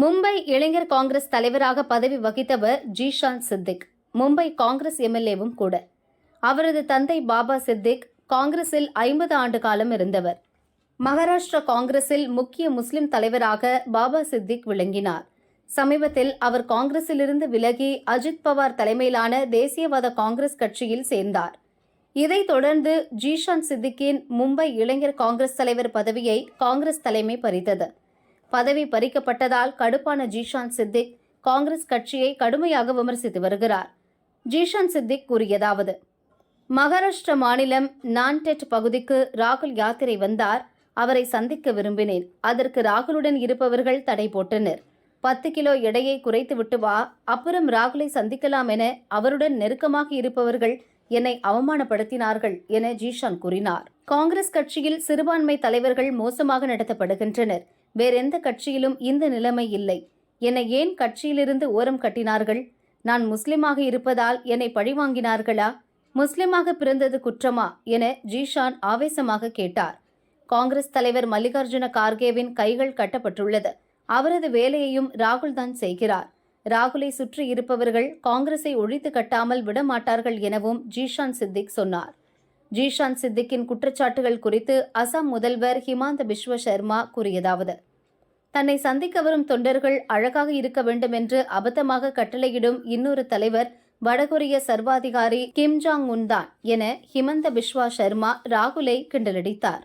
மும்பை இளைஞர் காங்கிரஸ் தலைவராக பதவி வகித்தவர் ஜீஷான் சித்திக். மும்பை காங்கிரஸ் எம்எல்ஏவும் கூட. அவரது தந்தை பாபா சித்திக் காங்கிரஸில் ஐம்பது ஆண்டு காலம் இருந்தவர். மகாராஷ்டிரா காங்கிரஸில் முக்கிய முஸ்லிம் தலைவராக பாபா சித்திக் விளங்கினார். சமீபத்தில் அவர் காங்கிரஸிலிருந்து விலகி அஜித் பவார் தலைமையிலான தேசியவாத காங்கிரஸ் கட்சியில் சேர்ந்தார். இதைத் தொடர்ந்து ஜீஷான் சித்திக்கின் மும்பை இளைஞர் காங்கிரஸ் தலைவர் பதவியை காங்கிரஸ் தலைமை பறித்தது. பதவி பறிக்கப்பட்டதால் கடுப்பான ஜீஷான் சித்திக் காங்கிரஸ் கட்சியை கடுமையாக விமர்சித்து வருகிறார். ஜீஷான் சித்திக் கூறியதாவது மகாராஷ்டிர மாநிலம் நான்டெட் பகுதிக்கு ராகுல் யாத்திரை வந்தார். அவரை சந்திக்க விரும்பினேன். அதற்கு ராகுலுடன் இருப்பவர்கள் தடை போட்டனர். பத்து கிலோ எடையை குறைத்துவிட்டு வா. அப்புறம் ராகுலை சந்திக்கலாம் என அவருடன் நெருக்கமாக இருப்பவர்கள் என்னை அவமானப்படுத்தினார்கள் என ஜீஷான் கூறினார். காங்கிரஸ் கட்சியில் சிறுபான்மை தலைவர்கள் மோசமாக நடத்தப்படுகின்றனர். வேறெந்த கட்சியிலும் இந்த நிலைமை இல்லை. என்னை ஏன் கட்சியிலிருந்து ஓரம் கட்டினார்கள்? நான் முஸ்லிமாக இருப்பதால் என்னை பழிவாங்கினார்களா? முஸ்லிமாக பிறந்தது குற்றமா? என ஜீஷான் ஆவேசமாக கேட்டார். காங்கிரஸ் தலைவர் மல்லிகார்ஜுன கார்கேவின் கைகள் கட்டப்பட்டுள்ளது. அவரது வேலையையும் ராகுல் தான் செய்கிறார். ராகுலை சுற்றி இருப்பவர்கள் காங்கிரஸை ஒழித்து கட்டாமல் விடமாட்டார்கள் எனவும் ஜீஷான் சித்திக் சொன்னார். ஜீஷான் சித்திக்கின் குற்றச்சாட்டுகள் குறித்து அசாம் முதல்வர் ஹிமாந்த பிஸ்வ சர்மா கூறியதாவது தன்னை சந்திக்க வரும் தொண்டர்கள் அழகாக இருக்க வேண்டும் என்று அபத்தமாக கட்டளையிடும் இன்னொரு தலைவர் வடகொரிய சர்வாதிகாரி கிம் ஜாங் உன் தான் என ஹிமந்த பிஸ்வா சர்மா ராகுலை கிண்டலடித்தார்.